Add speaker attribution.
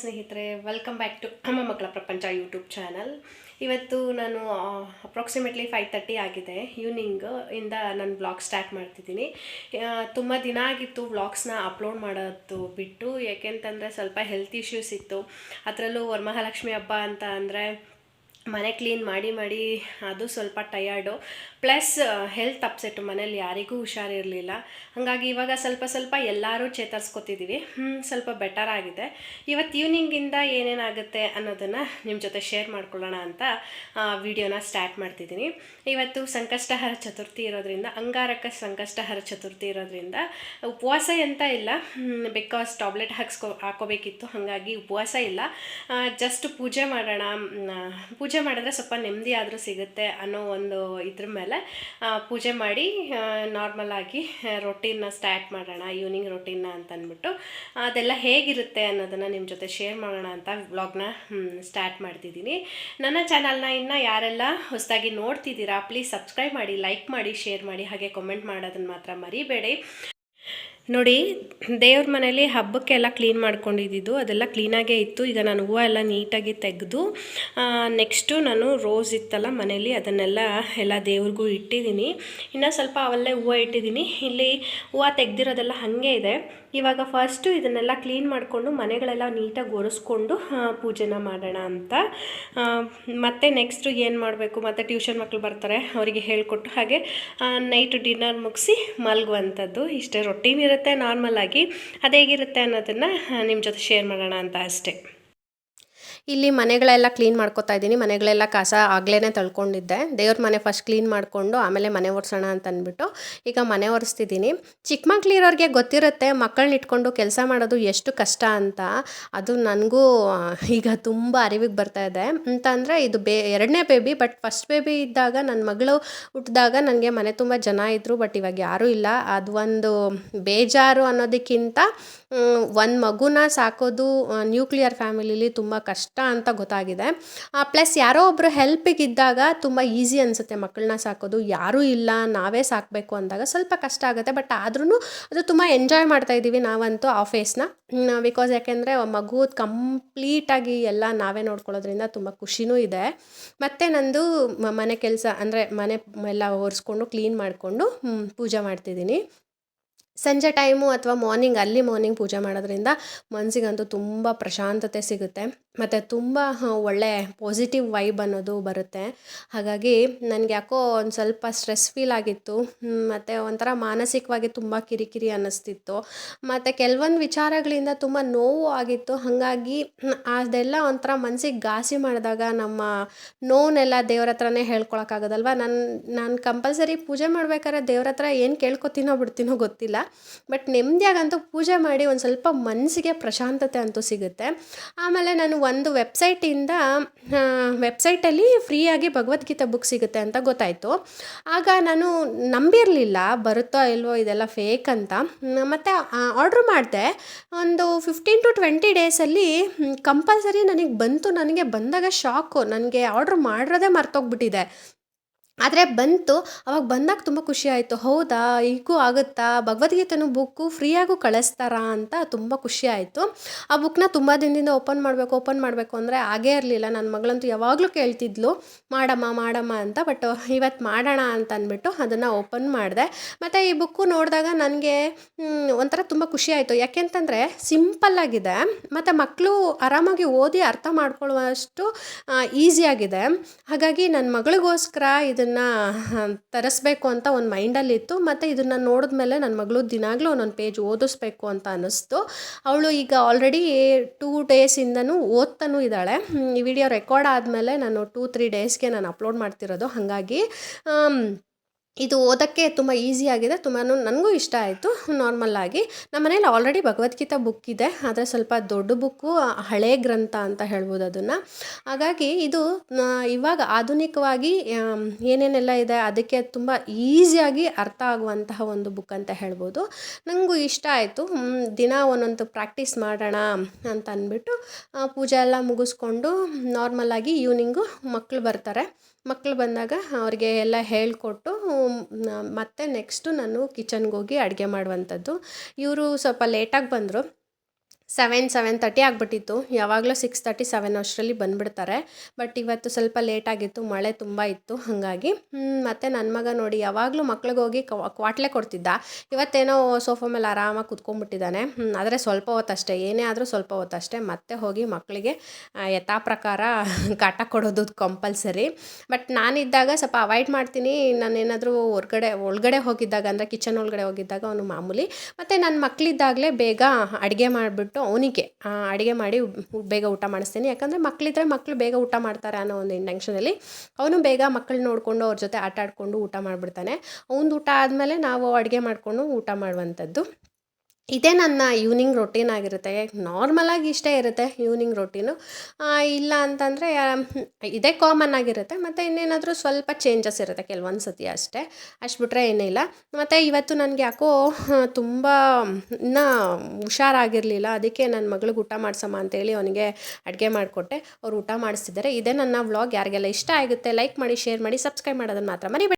Speaker 1: ಸ್ನೇಹಿತರೆ welcome back to ನಮ್ಮ ಮಕ್ಕಳ ಪ್ರಪಂಚ ಯೂಟ್ಯೂಬ್ ಚಾನಲ್ ಇವತ್ತು ನಾನು ಅಪ್ರಾಕ್ಸಿಮೇಟ್ಲಿ ಫೈವ್ ತರ್ಟಿ ಆಗಿದೆ. ಈವ್ನಿಂಗ್ ಇಂದ ನಾನು ಬ್ಲಾಗ್ ಸ್ಟಾರ್ಟ್ ಮಾಡ್ತಿದ್ದೀನಿ. ತುಂಬ ದಿನ ಆಗಿತ್ತು ವ್ಲಾಗ್ಸ್ನ ಅಪ್ಲೋಡ್ ಮಾಡೋದು ಬಿಟ್ಟು. ಯಾಕೆಂತಂದರೆ ಸ್ವಲ್ಪ ಹೆಲ್ತ್ ಇಶ್ಯೂಸ್ ಇತ್ತು. ಅದರಲ್ಲೂ ವರಮಹಾಲಕ್ಷ್ಮಿ ಹಬ್ಬ ಅಂತ ಅಂದರೆ ಮನೆ ಕ್ಲೀನ್ ಮಾಡಿ ಮಾಡಿ ಅದು ಸ್ವಲ್ಪ ಟಯರ್ಡು. ಪ್ಲಸ್ ಹೆಲ್ತ್ ಅಪ್ಸೆಟ್ಟು ಮನೇಲಿ ಯಾರಿಗೂ ಹುಷಾರಿರಲಿಲ್ಲ. ಹಾಗಾಗಿ ಇವಾಗ ಸ್ವಲ್ಪ ಸ್ವಲ್ಪ ಎಲ್ಲರೂ ಚೇತರಿಸ್ಕೊತಿದ್ದೀವಿ ಸ್ವಲ್ಪ ಬೆಟರ್ ಆಗಿದೆ. ಇವತ್ತು ಈವ್ನಿಂಗಿಂದ ಏನೇನಾಗುತ್ತೆ ಅನ್ನೋದನ್ನು ನಿಮ್ಮ ಜೊತೆ ಶೇರ್ ಮಾಡ್ಕೊಳ್ಳೋಣ ಅಂತ ವಿಡಿಯೋನ ಸ್ಟಾರ್ಟ್ ಮಾಡ್ತಿದ್ದೀನಿ. ಇವತ್ತು ಸಂಕಷ್ಟಹರ ಚತುರ್ಥಿ ಇರೋದ್ರಿಂದ, ಅಂಗಾರಕ ಸಂಕಷ್ಟಹರ ಚತುರ್ಥಿ ಇರೋದ್ರಿಂದ ಉಪವಾಸ ಅಂತ ಇಲ್ಲ. ಬಿಕಾಸ್ ಟಾಬ್ಲೆಟ್ ಹಾಕ್ಸ್ಕೊ ಹಾಕೋಬೇಕಿತ್ತು ಹಾಗಾಗಿ ಉಪವಾಸ ಇಲ್ಲ. ಜಸ್ಟ್ ಪೂಜೆ ಮಾಡೋಣ. ಪೂಜೆ ಮಾಡಿದ್ರೆ ಸ್ವಲ್ಪ ನೆಮ್ಮದಿ ಆದರೂ ಸಿಗುತ್ತೆ ಅನ್ನೋ ಒಂದು ಇದ್ರ ಮೇಲೆ ಪೂಜೆ ಮಾಡಿ ನಾರ್ಮಲ್ ಆಗಿ ರೊಟೀನ್ನ ಸ್ಟಾರ್ಟ್ ಮಾಡೋಣ ಈವ್ನಿಂಗ್ ರೊಟೀನ್ನ ಅಂತ ಅಂದ್ಬಿಟ್ಟು, ಅದೆಲ್ಲ ಹೇಗಿರುತ್ತೆ ಅನ್ನೋದನ್ನು ನಿಮ್ಮ ಜೊತೆ ಶೇರ್ ಮಾಡೋಣ ಅಂತ ವ್ಲಾಗ್ನ ಸ್ಟಾರ್ಟ್ ಮಾಡ್ತಿದ್ದೀನಿ. ನನ್ನ ಚಾನಲ್ನ ಇನ್ನು ಯಾರೆಲ್ಲ ಹೊಸದಾಗಿ ನೋಡ್ತಿದ್ದೀರಾ ಪ್ಲೀಸ್ ಸಬ್ಸ್ಕ್ರೈಬ್ ಮಾಡಿ ಲೈಕ್ ಮಾಡಿ ಶೇರ್ ಮಾಡಿ, ಹಾಗೆ ಕಮೆಂಟ್ ಮಾಡೋದನ್ನು ಮಾತ್ರ ಮರಿಬೇಡಿ. ನೋಡಿ, ದೇವ್ರ ಮನೇಲಿ ಹಬ್ಬಕ್ಕೆಲ್ಲ ಕ್ಲೀನ್ ಮಾಡ್ಕೊಂಡಿದ್ದು ಅದೆಲ್ಲ ಕ್ಲೀನಾಗೇ ಇತ್ತು. ಈಗ ನಾನು ಹೂವು ಎಲ್ಲ ನೀಟಾಗಿ ತೆಗೆದು ನೆಕ್ಸ್ಟು ನಾನು ರೋಸ್ ಇತ್ತಲ್ಲ ಮನೇಲಿ ಅದನ್ನೆಲ್ಲ ಎಲ್ಲ ದೇವ್ರಿಗೂ ಇಟ್ಟಿದ್ದೀನಿ. ಇನ್ನು ಸ್ವಲ್ಪ ಅವಲ್ಲೇ ಹೂವು ಇಟ್ಟಿದ್ದೀನಿ. ಇಲ್ಲಿ ಹೂವು ತೆಗ್ದಿರೋದೆಲ್ಲ ಹಾಗೆ ಇದೆ. ಇವಾಗ ಫಸ್ಟು ಇದನ್ನೆಲ್ಲ ಕ್ಲೀನ್ ಮಾಡಿಕೊಂಡು ಮನೆಗಳೆಲ್ಲ ನೀಟಾಗಿ ಒರೆಸ್ಕೊಂಡು ಪೂಜೆನ ಮಾಡೋಣ ಅಂತ. ಮತ್ತು ನೆಕ್ಸ್ಟು ಏನು ಮಾಡಬೇಕು? ಮತ್ತು ಟ್ಯೂಷನ್ ಮಕ್ಕಳು ಬರ್ತಾರೆ, ಅವರಿಗೆ ಹೇಳಿಕೊಟ್ಟು ಹಾಗೆ ನೈಟ್ ಡಿನ್ನರ್ ಮುಗಿಸಿ ಮಲಗುವಂಥದ್ದು. ಇಷ್ಟೇ ಇರುತ್ತೆ. ನಾರ್ಮಲ್ ಆಗಿ ಹೇಗಿರುತ್ತೆ ಅನ್ನೋದನ್ನು ನಿಮ್ಮ ಜೊತೆ ಶೇರ್ ಮಾಡೋಣ ಅಂತ ಅಷ್ಟೇ. ಇಲ್ಲಿ ಮನೆಗಳೆಲ್ಲ ಕ್ಲೀನ್ ಮಾಡ್ಕೋತಾ ಇದ್ದೀನಿ. ಮನೆಗಳೆಲ್ಲ ಕಸ ಆಗ್ಲೇ ತಳ್ಕೊಂಡಿದ್ದೆ. ದೇವ್ರ ಮನೆ ಫಸ್ಟ್ ಕ್ಲೀನ್ ಮಾಡಿಕೊಂಡು ಆಮೇಲೆ ಮನೆ ಒರೆಸೋಣ ಅಂತ ಅಂದ್ಬಿಟ್ಟು ಈಗ ಮನೆ ಒರೆಸ್ತಿದ್ದೀನಿ. ಚಿಕ್ಕ ಮಕ್ಳಿರೋರಿಗೆ ಗೊತ್ತಿರುತ್ತೆ ಮಕ್ಕಳನ್ನ ಇಟ್ಕೊಂಡು ಕೆಲಸ ಮಾಡೋದು ಎಷ್ಟು ಕಷ್ಟ ಅಂತ. ಅದು ನನಗೂ ಈಗ ತುಂಬ ಅರಿವಿಗೆ ಬರ್ತಾ ಇದೆ. ಅಂತ ಅಂದರೆ ಇದು ಬೇ, ಎರಡನೇ ಬೇಬಿ ಬಟ್ ಫಸ್ಟ್ ಬೇಬಿ ಇದ್ದಾಗ ನನ್ನ ಮಗಳು ಹುಟ್ಟಿದಾಗ ನನಗೆ ಮನೆ ತುಂಬ ಜನ ಇದ್ದರು ಬಟ್ ಇವಾಗ ಯಾರೂ ಇಲ್ಲ. ಅದು ಒಂದು ಬೇಜಾರು ಅನ್ನೋದಕ್ಕಿಂತ ಒಂದು ಮಗುನ ಸಾಕೋದು ನ್ಯೂಕ್ಲಿಯರ್ ಫ್ಯಾಮಿಲಿಲಿ ತುಂಬ ಕಷ್ಟ. ಅಂತ ಗೊತ್ತಾಗಿದೆ. ಪ್ಲಸ್ ಯಾರೋ ಒಬ್ಬರು ಹೆಲ್ಪಿಗಿದ್ದಾಗ ತುಂಬ ಈಸಿ ಅನಿಸುತ್ತೆ ಮಕ್ಕಳನ್ನ ಸಾಕೋದು. ಯಾರೂ ಇಲ್ಲ, ನಾವೇ ಸಾಕಬೇಕು ಅಂದಾಗ ಸ್ವಲ್ಪ ಕಷ್ಟ ಆಗುತ್ತೆ. ಬಟ್ ಆದ್ರೂ ಅದು ತುಂಬ ಎಂಜಾಯ್ ಮಾಡ್ತಾ ಇದ್ದೀವಿ ನಾವಂತೂ ಆ ಫೇಸ್ನ ಬಿಕಾಸ್ ಯಾಕೆಂದರೆ ಮಗು ಕಂಪ್ಲೀಟಾಗಿ ಎಲ್ಲ ನಾವೇ ನೋಡ್ಕೊಳ್ಳೋದ್ರಿಂದ ತುಂಬ ಖುಷಿನೂ ಇದೆ. ಮತ್ತು ನಂದು ಮನೆ ಕೆಲಸ ಅಂದರೆ ಮನೆ ಎಲ್ಲ ಒರೆಸ್ಕೊಂಡು ಕ್ಲೀನ್ ಮಾಡಿಕೊಂಡು ಪೂಜೆ ಮಾಡ್ತಿದ್ದೀನಿ. ಸಂಜೆ ಟೈಮು ಅಥವಾ ಮಾರ್ನಿಂಗ್, ಅಲ್ಲಿ ಮಾರ್ನಿಂಗ್ ಪೂಜೆ ಮಾಡೋದ್ರಿಂದ ಮನಸ್ಸಿಗಂತೂ ತುಂಬ ಪ್ರಶಾಂತತೆ ಸಿಗುತ್ತೆ. ಮತ್ತು ತುಂಬ ಒಳ್ಳೆ ಪಾಸಿಟಿವ್ ವೈಬ್ ಅನ್ನೋದು ಬರುತ್ತೆ. ಹಾಗಾಗಿ ನನಗೆ ಯಾಕೋ ಒಂದು ಸ್ವಲ್ಪ ಸ್ಟ್ರೆಸ್ ಫೀಲ್ ಆಗಿತ್ತು. ಮತ್ತು ಒಂಥರ ಮಾನಸಿಕವಾಗಿ ತುಂಬ ಕಿರಿಕಿರಿ ಅನ್ನಿಸ್ತಿತ್ತು. ಮತ್ತು ಕೆಲವೊಂದು ವಿಚಾರಗಳಿಂದ ತುಂಬ ನೋವು ಆಗಿತ್ತು. ಹಾಗಾಗಿ ಅದೆಲ್ಲ ಒಂಥರ ಮನಸ್ಸಿಗೆ ಘಾಸಿ ಮಾಡಿದಾಗ ನಮ್ಮ ನೋವನ್ನೆಲ್ಲ ದೇವ್ರ ಹತ್ರನೇ ಹೇಳ್ಕೊಳಕ್ಕಾಗೋದಲ್ವ ನಾನು ನಾನು ಕಂಪಲ್ಸರಿ ಪೂಜೆ ಮಾಡ್ಬೇಕಾದ್ರೆ ದೇವ್ರ ಹತ್ರ ಏನು ಕೇಳ್ಕೊತೀನೋ ಬಿಡ್ತೀನೋ ಗೊತ್ತಿಲ್ಲ. ಬಟ್ ನೆಮ್ಮದಿಯಾಗಂತೂ ಪೂಜೆ ಮಾಡಿ ಒಂದು ಸ್ವಲ್ಪ ಮನಸ್ಸಿಗೆ ಪ್ರಶಾಂತತೆ ಅಂತೂ ಸಿಗುತ್ತೆ. ಆಮೇಲೆ ನಾನು ಒಂದು ವೆಬ್ಸೈಟಿಂದ ವೆಬ್ಸೈಟಲ್ಲಿ ಫ್ರೀಯಾಗಿ ಭಗವದ್ಗೀತೆ ಬುಕ್ ಸಿಗುತ್ತೆ ಅಂತ ಗೊತ್ತಾಯಿತು. ಆಗ ನಾನು ನಂಬಿರಲಿಲ್ಲ, ಬರುತ್ತೋ ಇಲ್ವೋ ಇದೆಲ್ಲ ಫೇಕ್ ಅಂತ. ಮತ್ತು ಆರ್ಡ್ರ್ ಮಾಡಿದೆ. ಒಂದು ಫಿಫ್ಟೀನ್ ಟು ಟ್ವೆಂಟಿ ಡೇಸಲ್ಲಿ ಕಂಪಲ್ಸರಿ ನನಗೆ ಬಂತು. ನನಗೆ ಬಂದಾಗ ಶಾಕು ನನಗೆ ಆರ್ಡ್ರ್ ಮಾಡಿರೋದೇ ಮರ್ತೋಗ್ಬಿಟ್ಟಿದೆ. ಆದರೆ ಬಂತು, ಅವಾಗ ಬಂದಾಗ ತುಂಬ ಖುಷಿ ಆಯಿತು. ಹೌದಾ, ಹೀಗೂ ಆಗುತ್ತಾ? ಭಗವದ್ಗೀತೆನೂ ಬುಕ್ಕು ಫ್ರೀಯಾಗೂ ಕಳಿಸ್ತಾರಾ ಅಂತ ತುಂಬ ಖುಷಿ ಆಯಿತು. ಆ ಬುಕ್ನ ತುಂಬ ದಿನದಿಂದ ಓಪನ್ ಮಾಡಬೇಕು ಓಪನ್ ಮಾಡಬೇಕು ಅಂದರೆ ಆಗೇ ಇರಲಿಲ್ಲ. ನನ್ನ ಮಗಳಂತೂ ಯಾವಾಗಲೂ ಕೇಳ್ತಿದ್ಲು, ಮಾಡಮ್ಮ ಮಾಡಮ್ಮ ಅಂತ, ಬಟ್ ಇವತ್ತು ಮಾಡೋಣ ಅಂತ ಅಂದ್ಬಿಟ್ಟು ಅದನ್ನು ಓಪನ್ ಮಾಡಿದೆ. ಮತ್ತು ಈ ಬುಕ್ಕು ನೋಡಿದಾಗ ನನಗೆ ಒಂಥರ ತುಂಬ ಖುಷಿ ಆಯಿತು. ಯಾಕೆಂತಂದರೆ ಸಿಂಪಲ್ಲಾಗಿದೆ ಮತ್ತು ಮಕ್ಕಳು ಆರಾಮಾಗಿ ಓದಿ ಅರ್ಥ ಮಾಡ್ಕೊಳ್ಳುವಷ್ಟು ಈಸಿಯಾಗಿದೆ ಹಾಗಾಗಿ ನನ್ನ ಮಗಳಿಗೋಸ್ಕರ ಇದನ್ನು ತರಿಸ್ಬೇಕು ಅಂತ ಒಂದು ಮೈಂಡಲ್ಲಿತ್ತು ಮತ್ತು ಇದನ್ನು ನೋಡಿದ್ಮೇಲೆ ನನ್ನ ಮಗಳು ದಿನಾಗಲೂ ಒಂದೊಂದು ಪೇಜ್ ಓದಿಸ್ಬೇಕು ಅಂತ ಅನ್ನಿಸ್ತು. ಅವಳು ಈಗ ಆಲ್ರೆಡಿ ಟೂ ಡೇಸಿಂದನೂ ಓದ್ತಾನೂ ಇದ್ದಾಳೆ. ಈ ವಿಡಿಯೋ ರೆಕಾರ್ಡ್ ಆದಮೇಲೆ ನಾನು ಟೂ ತ್ರೀ ಡೇಸ್ಗೆ ನಾನು ಅಪ್ಲೋಡ್ ಮಾಡ್ತಿರೋದು. ಹಾಗಾಗಿ ಇದು ಓದೋಕ್ಕೆ ತುಂಬ ಆಗಿದೆ. ತುಂಬಾ ನನಗೂ ಇಷ್ಟ ಆಯಿತು. ನಾರ್ಮಲ್ಲಾಗಿ ನಮ್ಮ ಮನೇಲಿ ಆಲ್ರೆಡಿ ಭಗವದ್ಗೀತಾ ಬುಕ್ ಇದೆ. ಆದರೆ ಸ್ವಲ್ಪ ದೊಡ್ಡ ಬುಕ್ಕು ಹಳೆ ಗ್ರಂಥ ಅಂತ ಹೇಳ್ಬೋದು ಅದನ್ನು. ಹಾಗಾಗಿ ಇದು ಇವಾಗ ಆಧುನಿಕವಾಗಿ ಏನೇನೆಲ್ಲ ಇದೆ ಅದಕ್ಕೆ ತುಂಬ ಈಸಿಯಾಗಿ ಅರ್ಥ ಆಗುವಂತಹ ಒಂದು ಬುಕ್ ಅಂತ ಹೇಳ್ಬೋದು. ನನಗೂ ಇಷ್ಟ ಆಯಿತು. ದಿನ ಒಂದೊಂದು ಪ್ರಾಕ್ಟೀಸ್ ಮಾಡೋಣ ಅಂತ ಅಂದ್ಬಿಟ್ಟು ಪೂಜೆ ಎಲ್ಲ ಮುಗಿಸ್ಕೊಂಡು ನಾರ್ಮಲಾಗಿ ಈವ್ನಿಂಗು ಮಕ್ಕಳು ಬರ್ತಾರೆ. ಮಕ್ಕಳು ಬಂದಾಗ ಅವ್ರಿಗೆ ಎಲ್ಲ ಹೇಳಿಕೊಟ್ಟು ಮತ್ತೆ ನೆಕ್ಸ್ಟು ನಾನು ಕಿಚನ್ಗೋಗಿ ಅಡುಗೆ ಮಾಡುವಂಥದ್ದು. ಇವರು ಸ್ವಲ್ಪ ಲೇಟಾಗಿ ಬಂದರು. ಸೆವೆನ್ ಸೆವೆನ್ ತರ್ಟಿ ಆಗಿಬಿಟ್ಟಿತ್ತು. ಯಾವಾಗಲೂ ಸಿಕ್ಸ್ ತರ್ಟಿ, ಸೆವೆನ್ ಅಷ್ಟರಲ್ಲಿ ಬಂದುಬಿಡ್ತಾರೆ. ಬಟ್ ಇವತ್ತು ಸ್ವಲ್ಪ ಲೇಟ್ ಆಗಿತ್ತು, ಮಳೆ ತುಂಬ ಇತ್ತು, ಹಾಗಾಗಿ. ಮತ್ತು ನನ್ನ ಮಗ ನೋಡಿ, ಯಾವಾಗಲೂ ಮಕ್ಳಿಗೆ ಹೋಗಿ ಕ್ವಾಟ್ಲೆ ಕೊಡ್ತಿದ್ದ. ಇವತ್ತೇನೋ ಸೋಫಾ ಮೇಲೆ ಆರಾಮಾಗಿ ಕುತ್ಕೊಂಡ್ಬಿಟ್ಟಿದ್ದಾನೆ. ಆದರೆ ಸ್ವಲ್ಪ ಹೊತ್ತಷ್ಟೇ ಏನೇ ಆದರೂ ಸ್ವಲ್ಪ ಹೊತ್ತಷ್ಟೇ ಮತ್ತೆ ಹೋಗಿ ಮಕ್ಕಳಿಗೆ ಯಥಾ ಪ್ರಕಾರ ಕಾಟ ಕೊಡೋದು ಕಂಪಲ್ಸರಿ ಬಟ್ ನಾನಿದ್ದಾಗ ಸ್ವಲ್ಪ ಅವಾಯ್ಡ್ ಮಾಡ್ತೀನಿ. ನಾನೇನಾದರೂ ಹೊರ್ಗಡೆ, ಒಳಗಡೆ ಹೋಗಿದ್ದಾಗ, ಅಂದರೆ ಕಿಚನ್ ಒಳಗಡೆ ಹೋಗಿದ್ದಾಗ ಅವನು ಮಾಮೂಲಿ. ಮತ್ತು ನನ್ನ ಮಕ್ಕಳಿದ್ದಾಗಲೇ ಬೇಗ ಅಡುಗೆ ಮಾಡಿಬಿಟ್ಟು ಅವನಿಗೆ ಅಡುಗೆ ಮಾಡಿ ಬೇಗ ಊಟ ಮಾಡಿಸ್ತೀನಿ. ಯಾಕಂದರೆ ಮಕ್ಕಳಿದ್ರೆ ಮಕ್ಕಳು ಬೇಗ ಊಟ ಮಾಡ್ತಾರೆ ಅನ್ನೋ ಒಂದು ಇಂಟೆನ್ಷನಲ್ಲಿ ಅವನು ಬೇಗ ಮಕ್ಕಳು ನೋಡಿಕೊಂಡು ಅವ್ರ ಜೊತೆ ಆಟ ಆಡಿಕೊಂಡು ಊಟ ಮಾಡಿಬಿಡ್ತಾನೆ. ಅವನ ಊಟ ಆದಮೇಲೆ ನಾವು ಅಡುಗೆ ಮಾಡಿಕೊಂಡು ಊಟ ಮಾಡುವಂಥದ್ದು. ಇದೇ ನನ್ನ ಈವ್ನಿಂಗ್ ರೊಟೀನ್ ಆಗಿರುತ್ತೆ. ನಾರ್ಮಲಾಗಿ ಇಷ್ಟೇ ಇರುತ್ತೆ ಈವ್ನಿಂಗ್ ರೊಟೀನು ಇಲ್ಲ ಅಂತಂದರೆ ಇದೇ ಕಾಮನ್ ಆಗಿರುತ್ತೆ. ಮತ್ತು ಇನ್ನೇನಾದರೂ ಸ್ವಲ್ಪ ಚೇಂಜಸ್ ಇರುತ್ತೆ ಕೆಲವೊಂದು ಸತಿ ಅಷ್ಟೇ. ಅಷ್ಟು ಬಿಟ್ಟರೆ ಏನಿಲ್ಲ ಮತ್ತು ಇವತ್ತು ನನಗೆ ಯಾಕೋ ತುಂಬ, ಇನ್ನೂ ಹುಷಾರಾಗಿರಲಿಲ್ಲ. ಅದಕ್ಕೆ ನನ್ನ ಮಗಳಿಗೆ ಊಟ ಮಾಡಿಸಮ್ಮ ಅಂತೇಳಿ ಅವನಿಗೆ ಅಡುಗೆ ಮಾಡಿಕೊಟ್ಟೆ. ಅವ್ರು ಊಟ ಮಾಡಿಸ್ತಿದ್ದಾರೆ. ಇದೇ ನನ್ನ ವ್ಲಾಗ್ ಯಾರಿಗೆಲ್ಲ ಇಷ್ಟ ಆಗುತ್ತೆ ಲೈಕ್ ಮಾಡಿ ಶೇರ್ ಮಾಡಿ ಸಬ್ಸ್ಕ್ರೈಬ್ ಮಾಡೋದನ್ನು ಮಾತ್ರ ಮರಿಬೇಡಿ.